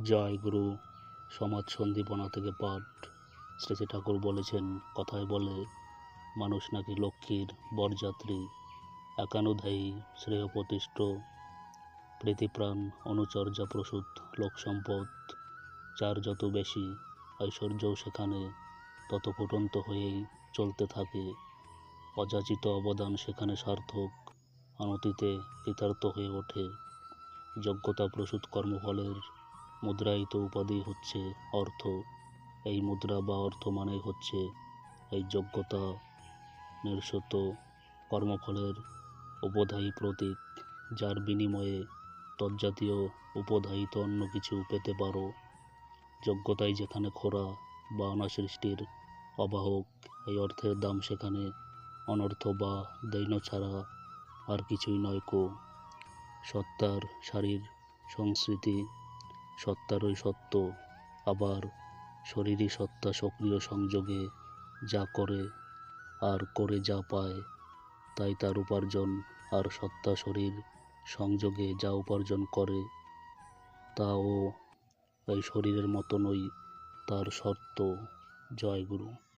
জয় গুরু, সমাজ সন্দীপনা থেকে পাঠ। শ্রী ঠাকুর বলেছেন, কথায় বলে, মানুষ নাকি লক্ষ্মীর বরযাত্রী, একানুধায়ী শ্রেয় প্রতিষ্ঠ প্রীতিপ্রাণ অনুচর্যা প্রসূত লোক সম্পদ যার যত বেশি ঐশ্বর্যও সেখানে, তত ফুটন্ত হয়েই চলতে থাকে। অযাচিত অবদান সেখানে সার্থক, অনতিতে কৃতার্থ হয়ে ওঠে। যোগ্যতা প্রসূত কর্মফলের মুদ্রায়িত উপাধি হচ্ছে অর্থ। এই মুদ্রা বা অর্থ মানে হচ্ছে এই যোগ্যতা নির্সত কর্মফলের উপধায়ী প্রতীক, যার বিনিময়ে তজ্জাতীয় উপধায়িত অন্য কিছু পেতে পারো। যোগ্যতাই যেখানে খোরা বা অনাসৃষ্টির অবাহক, এই অর্থের দাম সেখানে অনর্থ বা দৈন্য ছাড়া আর কিছুই নয় কো। সত্তার শারীর সংস্কৃতি সত্তারই সত্য, আবার শরীরই সত্তা সক্রিয় সংযোগে যা করে আর করে যা পায়, তাই তার উপার্জন আর সত্তা শরীর সংযোগে যা উপার্জন করে, তাও এই শরীরের মতনই তার শর্ত জয় গুরু